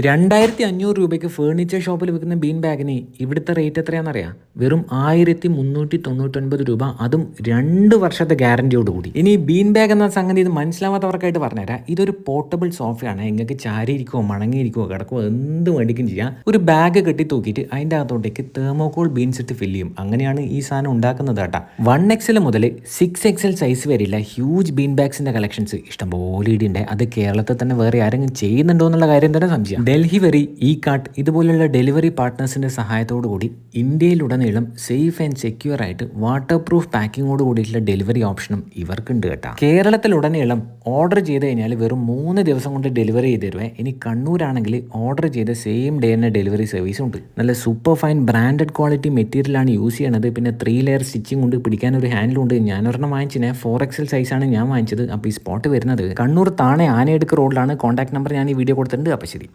രണ്ടായിരത്തി അഞ്ഞൂറ് രൂപയ്ക്ക് ഫേർണിച്ചർ ഷോപ്പിൽ വിൽക്കുന്ന ബീൻ ബാഗിന് ഇവിടുത്തെ റേറ്റ് എത്രയാണെന്നറിയാം? വെറും ആയിരത്തി മുന്നൂറ്റി തൊണ്ണൂറ്റൊൻപത് രൂപ. അതും രണ്ട് വർഷത്തെ ഗ്യാരണ്ടിയോട് കൂടി. ഇനി ബീൻ ബാഗ് എന്ന സംഗതി ഇത് മനസ്സിലാവാത്തവർക്കായിട്ട് പറഞ്ഞുതരാം. ഇതൊരു പോർട്ടബിൾ സോഫയാണ് നിങ്ങൾക്ക് ചാരിയിരിക്കുമോ മണങ്ങിയിരിക്കുമോ കിടക്കുമോ എന്ത് വേണ്ടിക്കും ചെയ്യാം. ഒരു ബാഗ് കെട്ടി തൂക്കിയിട്ട് അതിന്റെ അകത്തോട്ടേക്ക് തേർമോകോൾ ബീൻസ് ഇട്ട് ഫില്ല് ചെയ്യും. അങ്ങനെയാണ് ഈ സാധനം ഉണ്ടാക്കുന്നത് കേട്ടോ. വൺ എക്സൽ മുതൽ സിക്സ് എക്സൽ സൈസ് വരെയുള്ള ഹ്യൂജ് ബീൻ ബാഗ്സിന്റെ കളക്ഷൻസ് ഇഷ്ടംപോലെ ഇടിയുണ്ട്. അത് കേരളത്തിൽ തന്നെ വേറെ ആരെങ്കിലും ചെയ്യുന്നുണ്ടോ എന്നുള്ള കാര്യം തന്നെ സംശയം. ഡൽഹി വരി ഇ കാർട്ട് ഇതുപോലുള്ള ഡെലിവറി പാർട്ട്നേഴ്സിന്റെ സഹായത്തോടു കൂടി ഇന്ത്യയിലുടനീളം സേഫ് ആൻഡ് സെക്യൂർ ആയിട്ട് വാട്ടർ പ്രൂഫ് പാക്കിങ്ങോട് കൂടിയിട്ടുള്ള ഡെലിവറി ഓപ്ഷനും ഇവർക്കുണ്ട് കേട്ടോ. കേരളത്തിലുടനീളം ഓർഡർ ചെയ്ത് കഴിഞ്ഞാൽ വെറും മൂന്ന് ദിവസം കൊണ്ട് ഡെലിവറി ചെയ്ത് തരുവേ. ഇനി കണ്ണൂരാണെങ്കിൽ ഓർഡർ ചെയ്ത സെയിം ഡേ തന്നെ ഡെലിവറി സർവീസ് ഉണ്ട് നല്ല സൂപ്പർ ഫൈൻ ബ്രാൻഡഡ് ക്വാളിറ്റി മെറ്റീരിയലാണ് യൂസ് ചെയ്യണത്. പിന്നെ ത്രീ ലെയർ സ്റ്റിച്ചിങ് ഉണ്ട് പിടിക്കാൻ ഒരു ഹാൻഡിലും ഉണ്ട്. ഞാൻ ഒരെണ്ണം വാങ്ങിച്ചിനെ. ഫോർ എക്സൽ സൈസാണ് ഞാൻ വാങ്ങിച്ചത്. അപ്പോൾ ഈ സ്പോട്ട് വരുന്നത്. കണ്ണൂർ താണെ ആനയെടുക്ക് റോഡിലാണ്. കോൺടാക്ട് നമ്പർ ഞാൻ ഈ വീഡിയോ കൊടുത്തിട്ടുണ്ട്. അപ്പോൾ ശരി.